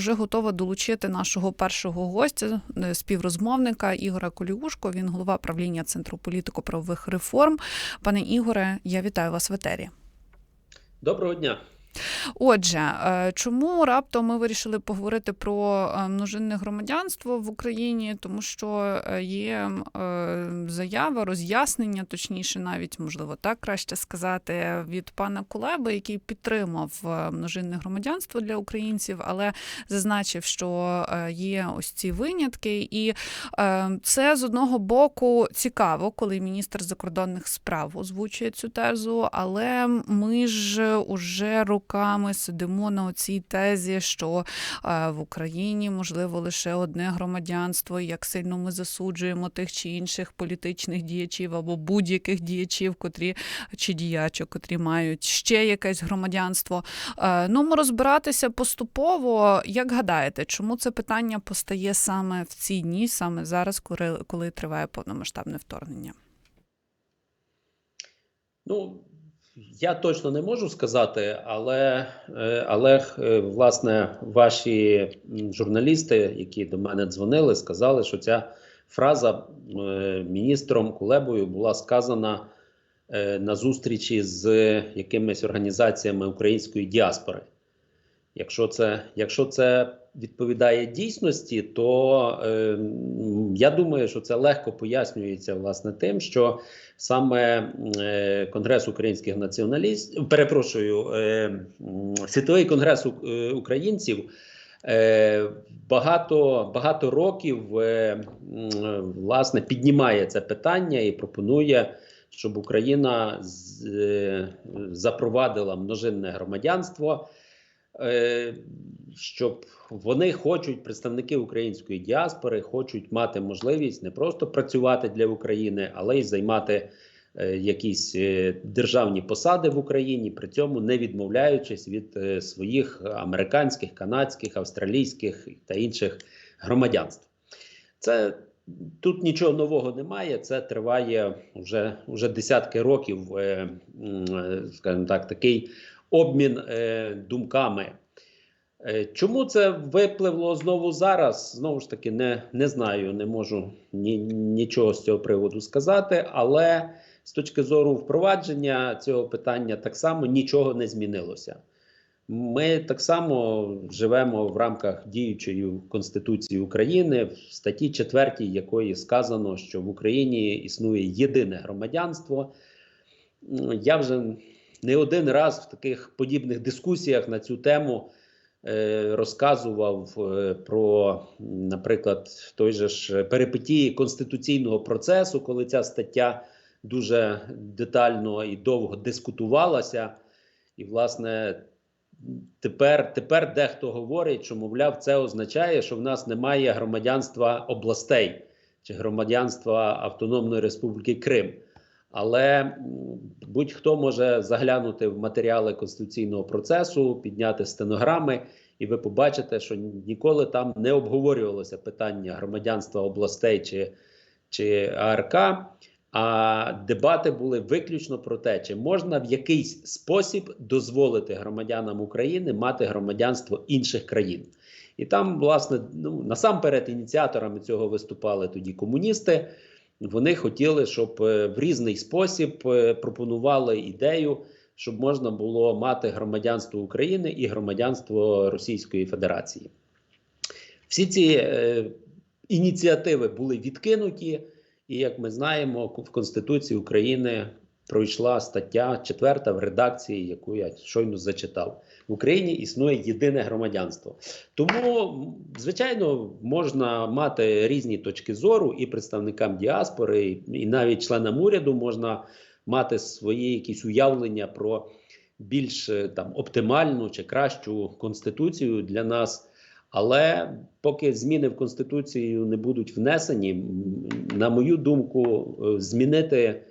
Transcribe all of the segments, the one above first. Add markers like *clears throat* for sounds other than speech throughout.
Вже готова долучити нашого першого гостя, е, співрозмовника Ігора Коліушко. Він голова правління Центру політико-правових реформ. Пане Ігоре, я вітаю вас в етері. Доброго дня. Отже, е, чому раптом ми вирішили поговорити про е, множинне громадянство в Україні? Тому що е, є заява, роз'яснення, точніше, навіть можливо так краще сказати, від пана Кулеби, який підтримав множинне громадянство для українців, але зазначив, що є ось ці винятки, і це з одного боку цікаво, коли міністр закордонних справ озвучує цю тезу, але ми ж уже роками сидимо на оцій тезі, що е, в Україні можливо лише одне громадянство, і як сильно ми засуджуємо тих чи інших політичних діячів або будь-яких діячів, котрі чи діячок, котрі мають ще якесь громадянство. Е, Ну, ми розбиратися поступово. Як гадаєте, чому це питання постає саме в ці дні, саме зараз, коли, коли триває повномасштабне вторгнення? Ну, я точно не можу сказати, але, е, але е, власне ваші журналісти, які до мене дзвонили, сказали, що ця фраза е, міністром Кулебою була сказана е, на зустрічі з якимись організаціями української діаспори. Якщо це, якщо це відповідає дійсності, то е, я думаю, що це легко пояснюється власне тим, що саме е, Конгрес українських націоналістів, перепрошую, е, Світовий конгрес е, українців. Е, багато багато років е, власне піднімає це питання і пропонує, щоб Україна запровадила множинне громадянство, щоб вони хочуть, представники української діаспори, хочуть мати можливість не просто працювати для України, але й займати е, якісь е, державні посади в Україні, при цьому не відмовляючись від е, своїх американських, канадських, австралійських та інших громадянств. Це тут нічого нового немає. Це триває вже, вже десятки років, е, е, скажімо так, такий обмін е, думками. Е, Чому це випливло знову зараз? Знову ж таки, не, не знаю, не можу ні, нічого з цього приводу сказати, але з точки зору впровадження цього питання так само нічого не змінилося. Ми так само живемо в рамках діючої Конституції України, в статті 4 якої сказано, що в Україні існує єдине громадянство. Я вже не один раз в таких подібних дискусіях на цю тему е, розказував е, про, наприклад, той же ж перипетії конституційного процесу, коли ця стаття дуже детально і довго дискутувалася. І, власне, тепер, тепер дехто говорить, що, мовляв, це означає, що в нас немає громадянства областей чи громадянства Автономної Республіки Крим. Але будь-хто може заглянути в матеріали конституційного процесу, підняти стенограми, і ви побачите, що ніколи там не обговорювалося питання громадянства областей чи, чи АРК. А дебати були виключно про те, чи можна в якийсь спосіб дозволити громадянам України мати громадянство інших країн. І там, власне, ну насамперед ініціаторами цього виступали тоді комуністи. Вони хотіли, щоб е, в різний спосіб е, пропонували ідею, щоб можна було мати громадянство України і громадянство Російської Федерації. Всі ці е, ініціативи були відкинуті, і як ми знаємо, в Конституції України пройшла стаття 4 в редакції, яку я щойно зачитав. В Україні існує єдине громадянство. Тому, звичайно, можна мати різні точки зору, і представникам діаспори, і- навіть членам уряду можна мати свої якісь уявлення про більш там оптимальну чи кращу конституцію для нас. Але поки зміни в конституцію не будуть внесені, на мою думку, е, змінити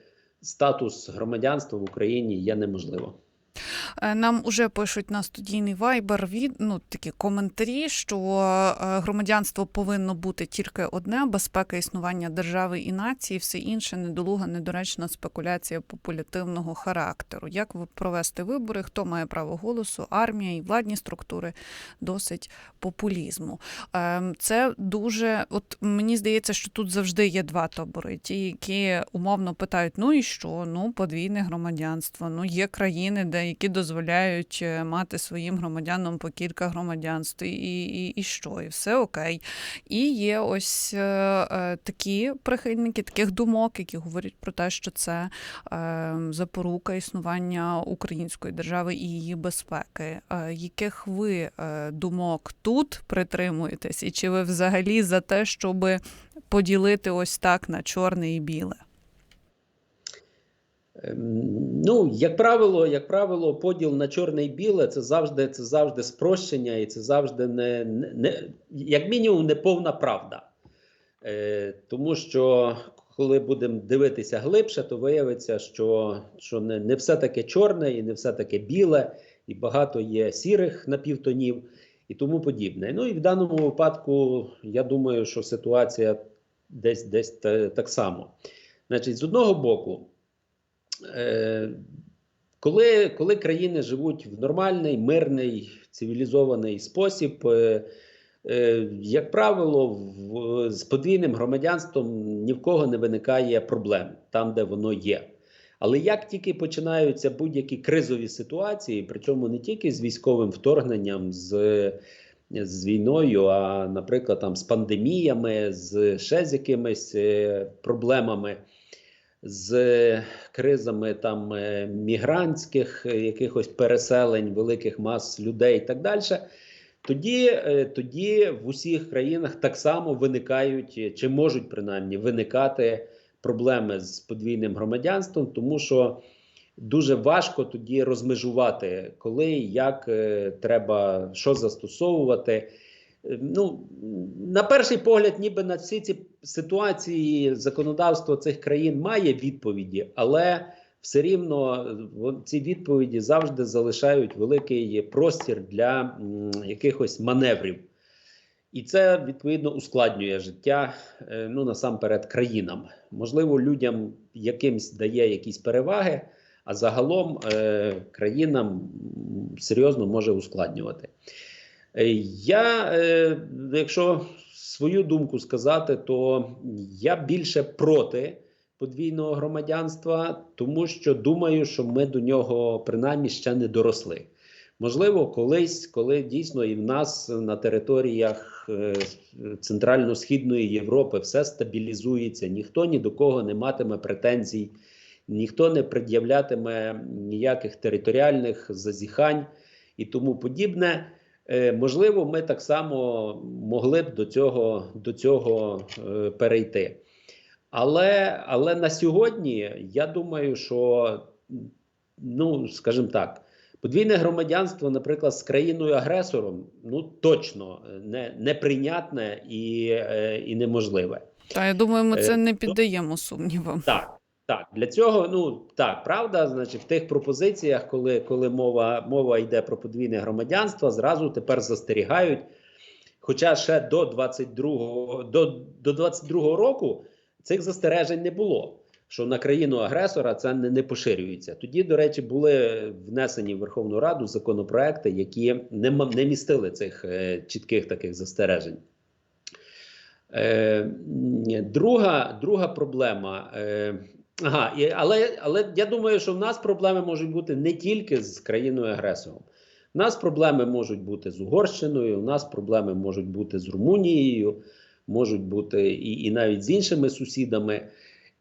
статус громадянства в Україні є неможливо. Е, Нам уже пишуть на студійний вайбер від ну такі коментарі, що е, громадянство повинно бути тільки одне: безпека існування держави і нації, все інше недолуга, недоречна спекуляція популятивного характеру. Як провести вибори? Хто має право голосу? Армія і владні структури досить популізму. Ем, Це дуже, от мені здається, що тут завжди є два табори. Ті, які умовно питають: ну і що? Ну, подвійне громадянство. Ну, є країни, де які дозволяють е, мати своїм громадянам по кілька громадянств, і, і, і що, і все окей. І є ось е, е, такі прихильники таких думок, які говорять про те, що це запорука існування української держави і її безпеки. Яких ви думок тут притримуєтесь, і чи ви взагалі за те, щоб поділити ось так на чорне і біле? Ем, Ну, як правило, як правило, поділ на чорне і біле це завжди це завжди спрощення, і це завжди не, не, як мінімум не повна правда. Е, Тому що коли будемо дивитися глибше, то виявиться, що, що не, не все таке чорне і не все таке біле, і багато є сірих напівтонів і тому подібне. Ну і в даному випадку я думаю, що ситуація десь десь так само. Значить, з одного боку. Е, коли, коли країни живуть в нормальний, мирний, цивілізований спосіб, е, е, як правило, з подвійним громадянством ні в кого не виникає проблем там, де воно є. Але як тільки починаються будь-які кризові ситуації, причому не тільки з військовим вторгненням, з, з війною, а, наприклад, там, з пандеміями, з ще з якимись проблемами з кризами там е, мігрантських е, якихось переселень, великих мас людей і так далі. Тоді, е, тоді в усіх країнах так само виникають чи можуть принаймні виникати проблеми з подвійним громадянством, тому що дуже важко тоді розмежувати, коли як треба що застосовувати. Ну, на перший погляд, ніби на всі ці ситуації законодавство цих країн має відповіді, але все рівно е, ці відповіді завжди залишають великий простір для якихось маневрів. І це відповідно ускладнює життя е, ну насамперед країнам. Можливо, людям якимсь дає якісь переваги, а загалом е, країнам серйозно може ускладнювати. Е, Я, е, якщо свою думку сказати, то я більше проти подвійного громадянства, тому що думаю, що ми до нього принаймні ще не доросли. Можливо, колись, коли дійсно і в нас на територіях е, Центрально-Східної Європи все стабілізується, ніхто ні до кого не матиме претензій, ніхто не пред'являтиме ніяких територіальних зазіхань і тому подібне. Е, Можливо, ми так само могли б до цього, до цього е, перейти. Але, але на сьогодні я думаю, що, ну, скажімо так, подвійне громадянство, наприклад, з країною-агресором, ну точно не, неприйнятне і, е, і неможливе. Та я думаю, ми це Е, не піддаємо сумнівам. Так, так. Для цього, ну так, правда, значить, в тих пропозиціях, коли, коли мова, мова йде про подвійне громадянство, зразу тепер застерігають. Хоча ще до 22-го, до, до 22-го року цих застережень не було. Що на країну агресора це не, не поширюється. Тоді, до речі, були внесені в Верховну Раду законопроекти, які не, не містили цих е, чітких таких застережень. Е, друга, друга проблема. Е, ага, і, але, але я думаю, що в нас проблеми можуть бути не тільки з країною агресором. У нас проблеми можуть бути з Угорщиною, у нас проблеми можуть бути з Румунією, можуть бути і, і навіть з іншими сусідами,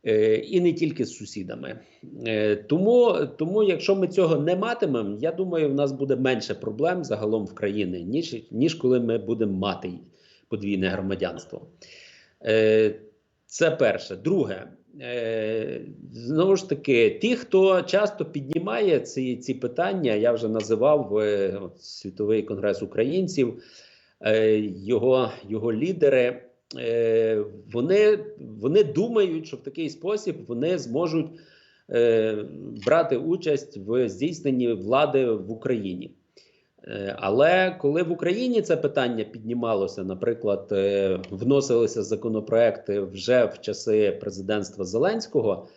е, і не тільки з сусідами. Е, тому, тому, якщо ми цього не матимемо, я думаю, в нас буде менше проблем загалом в країні, ніж, ніж коли ми будемо мати подвійне громадянство. Е, це перше. Друге, е, знову ж таки, ті, хто часто піднімає ці, ці питання, я вже називав е, от, Світовий конгрес українців, е, його, його лідери. Е, вони, вони думають, що в такий спосіб вони зможуть е, брати участь в здійсненні влади в Україні. Е, Але коли в Україні це питання піднімалося, наприклад, е, вносилися законопроекти вже в часи президентства Зеленського,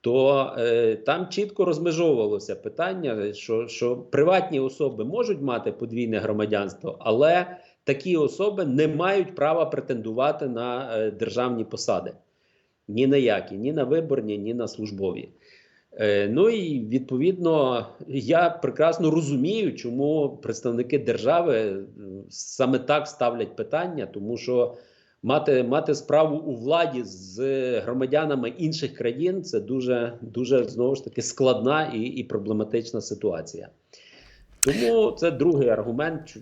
то е, там чітко розмежовувалося питання, що, що приватні особи можуть мати подвійне громадянство, але такі особи не мають права претендувати на державні посади. Ні на які, ні на виборні, ні на службові. Е, ну і відповідно я прекрасно розумію, чому представники держави е, саме так ставлять питання, тому що мати, мати справу у владі з громадянами інших країн це дуже дуже знову ж таки складна і, і проблематична ситуація. Тому це другий аргумент,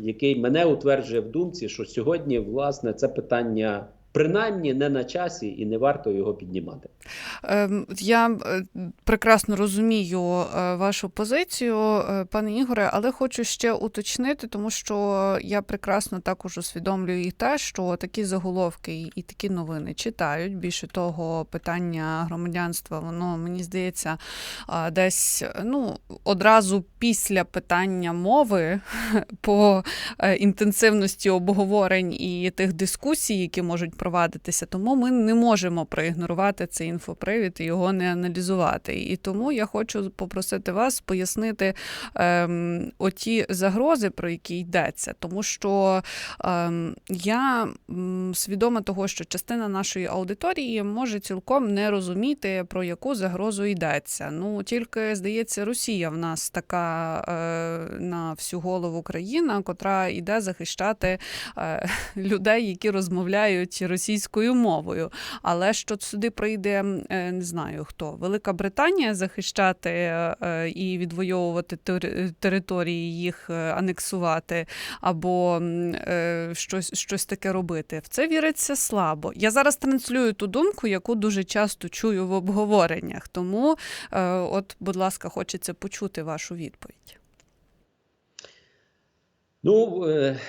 який мене утверджує в думці, що сьогодні власне це питання принаймні не на часі і не варто його піднімати. Ем, Я е, прекрасно розумію е, вашу позицію, е, пане Ігоре, але хочу ще уточнити, тому що я прекрасно також усвідомлюю і те, що такі заголовки і- такі новини читають. Більше того, питання громадянства, воно мені здається, десь ну одразу після питання мови *laughs* по інтенсивності обговорень і тих дискусій, які можуть провадитися, тому ми не можемо проігнорувати цей інфопривід і його не аналізувати. І тому я хочу попросити вас пояснити ем, оті загрози, про які йдеться, тому що ем, я свідома того, що частина нашої аудиторії може цілком не розуміти, про яку загрозу йдеться. Ну тільки здається, Росія в нас така е, на всю голову країна, котра йде захищати е, *laughs* людей, які розмовляють російською мовою. Але що сюди прийде, е, не знаю хто, Велика Британія захищати е, і відвоювати території, їх е, анексувати, або е, щось, щось таке робити. В це віриться слабо. Я зараз транслюю ту думку, яку дуже часто чую в обговореннях. Тому, е, от, будь ласка, хочеться почути вашу відповідь. Ну е,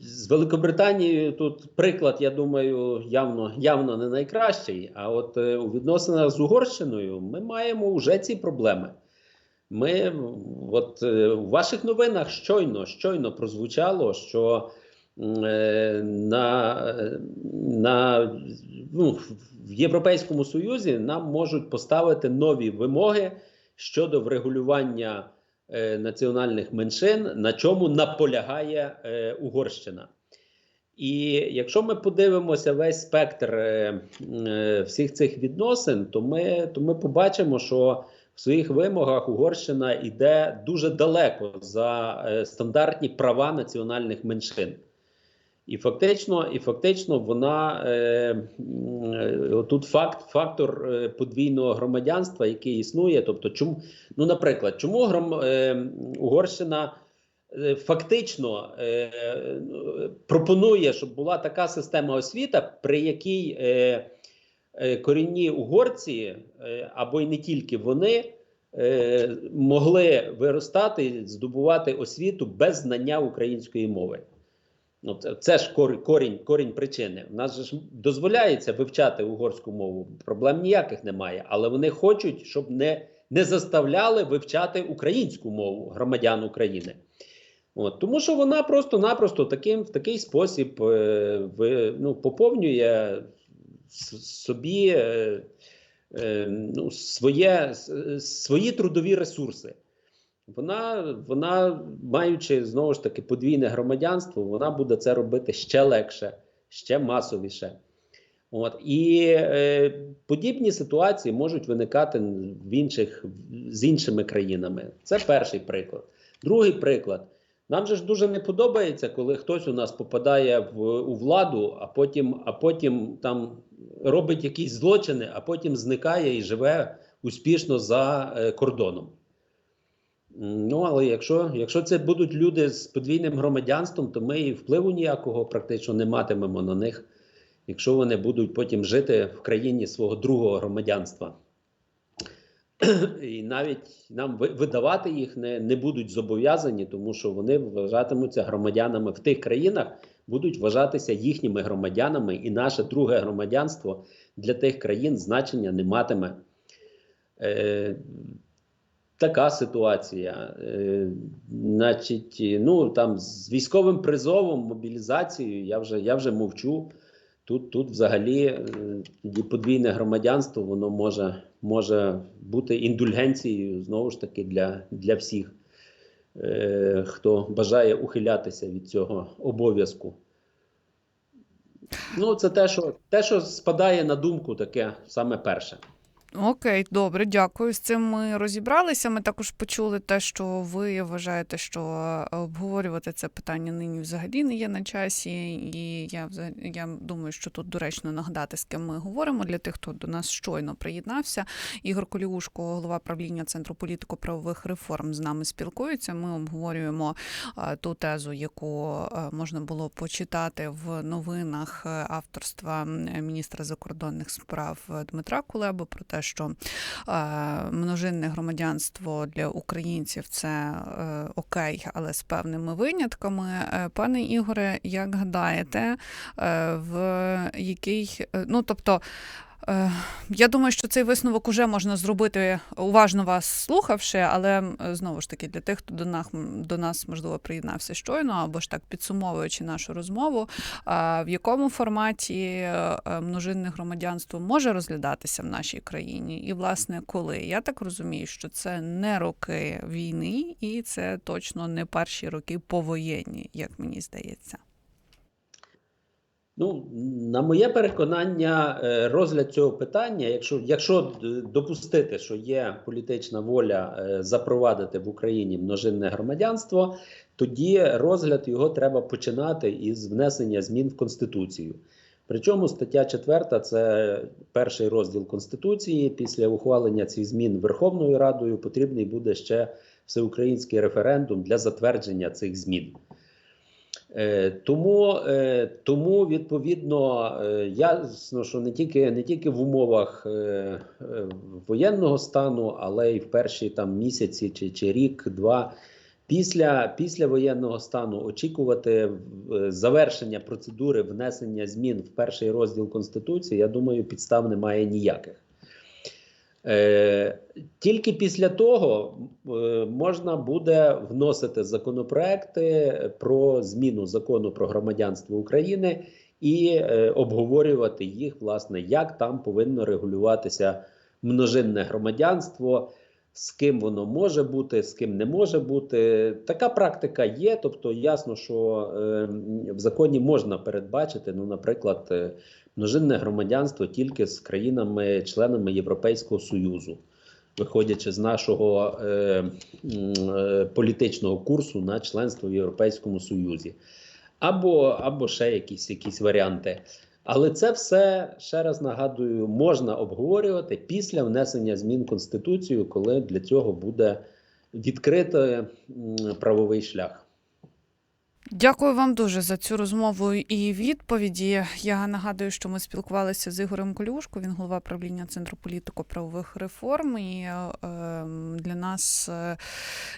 з Великобританією тут приклад, я думаю, явно явно не найкращий. А от е, у відносинах з Угорщиною ми маємо вже ці проблеми. Ми от е, у ваших новинах щойно щойно прозвучало, що на, на ну, в Європейському Союзі нам можуть поставити нові вимоги щодо врегулювання національних меншин, на чому наполягає е, Угорщина. І якщо ми подивимося весь спектр е, е, всіх цих відносин, то ми, то ми побачимо, що в своїх вимогах Угорщина йде дуже далеко за е, стандартні права національних меншин. І фактично, і фактично вона е, е, тут факт, фактор е, подвійного громадянства, який існує. Тобто, чому, ну, наприклад, чому гром, е, Угорщина е, фактично е, пропонує, щоб була така система освіта, при якій е, е, корінні угорці, е, або й не тільки вони, е, могли виростати, здобувати освіту без знання української мови. Ну, це, ж корінь, корінь причини. У нас ж дозволяється вивчати угорську мову, проблем ніяких немає, але вони хочуть, щоб не, не заставляли вивчати українську мову громадян України. От, тому що вона просто-напросто таким, в такий спосіб е, ви, ну, поповнює собі е, е, ну, своє, свої трудові ресурси. Вона, вона, маючи знову ж таки подвійне громадянство, вона буде це робити ще легше, ще масовіше. От і е, подібні ситуації можуть виникати в інших з іншими країнами. Це перший приклад. Другий приклад. Нам же ж дуже не подобається, коли хтось у нас попадає в у владу, а потім, а потім там робить якісь злочини, а потім зникає і живе успішно за е, кордоном. Ну, але якщо, якщо це будуть люди з подвійним громадянством, то ми і впливу ніякого практично не матимемо на них, якщо вони будуть потім жити в країні свого другого громадянства. *clears throat* І навіть нам видавати їх не, не будуть зобов'язані, тому що вони вважатимуться громадянами в тих країнах, будуть вважатися їхніми громадянами, і наше друге громадянство для тих країн значення не матиме. Е, Така ситуація. Е, значить, ну там з військовим призовом, мобілізацією, я вже, я вже мовчу. Тут, тут взагалі е, подвійне громадянство, воно може, може бути індульгенцією знову ж таки для, для всіх, е, хто бажає ухилятися від цього обов'язку. Ну, це те, що, те, що спадає на думку, таке саме перше. Окей, добре, дякую. З цим ми розібралися. Ми також почули те, що ви вважаєте, що е, обговорювати це питання нині взагалі не є на часі. І я я думаю, що тут доречно нагадати, з ким ми говоримо для тих, хто до нас щойно приєднався. Ігор Коліушко, голова правління Центру політико-правових реформ, з нами спілкується. Ми обговорюємо е, ту тезу, яку е, можна було почитати в новинах авторства міністра закордонних справ Дмитра Кулеби про те, що е, множинне громадянство для українців це е, окей, але з певними винятками. Е, Пане Ігоре, як гадаєте, в який ну тобто. Е, Я думаю, що цей висновок уже можна зробити уважно вас слухавши, але знову ж таки для тих, хто до нас до нас можливо приєднався щойно, або ж так підсумовуючи нашу розмову, в якому форматі е, множинне громадянство може розглядатися в нашій країні, і власне коли я так розумію, що це не роки війни, і це точно не перші роки повоєнні, як мені здається. Ну, на моє переконання, е, розгляд цього питання, якщо, якщо допустити, що є політична воля е, запровадити в Україні множинне громадянство, тоді розгляд його треба починати із внесення змін в Конституцію. Причому стаття 4 – це перший розділ Конституції. Після ухвалення цих змін Верховною Радою потрібний буде ще всеукраїнський референдум для затвердження цих змін. Е, Тому, е, тому відповідно, е, ясно, що не тільки, не тільки в умовах воєнного стану, але й в перші там місяці чи, чи рік, два після, після воєнного стану очікувати завершення процедури внесення змін в перший розділ Конституції, я думаю, підстав немає ніяких. Е, Тільки після того е, можна буде вносити законопроекти про зміну закону про громадянство України і е, обговорювати їх, власне, як там повинно регулюватися множинне громадянство, з ким воно може бути, з ким не може бути. Така практика є. Тобто, ясно, що в законі можна передбачити, ну, наприклад, множинне громадянство тільки з країнами-членами Європейського Союзу, виходячи з нашого е, е, політичного курсу на членство в Європейському Союзі, або, або ще якісь, якісь варіанти. Але це все ще раз нагадую, можна обговорювати після внесення змін Конституцію, коли для цього буде відкрито правовий шлях. Дякую вам дуже за цю розмову і відповіді. Я нагадую, що ми спілкувалися з Ігорем Колюшко, він голова правління Центру політико-правових реформ. І е, для нас е,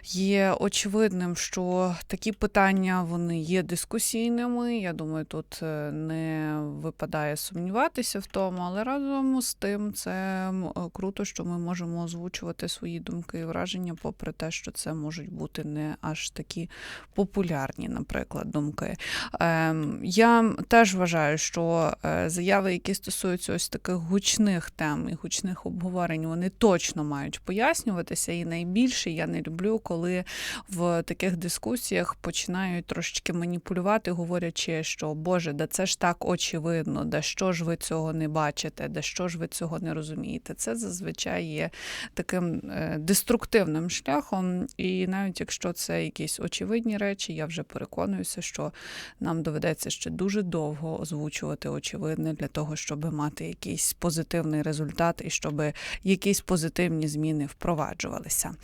є очевидним, що такі питання вони є дискусійними. Я думаю, тут е, не випадає сумніватися в тому, але разом з тим це е, круто, що ми можемо озвучувати свої думки і враження, попри те, що це можуть бути не аж такі популярні, наприклад, думки. Ем, я теж вважаю, що е, заяви, які стосуються ось таких гучних тем і гучних обговорень, вони точно мають пояснюватися. І найбільше я не люблю, коли в таких дискусіях починають трошечки маніпулювати, говорячи, що Боже, да це ж так очевидно, да що ж ви цього не бачите, да що ж ви цього не розумієте. Це зазвичай є таким е, деструктивним шляхом, і навіть якщо це якісь очевидні речі, я вже переконуюся, що нам доведеться ще дуже довго озвучувати очевидне для того, щоб мати якийсь позитивний результат і щоб якісь позитивні зміни впроваджувалися.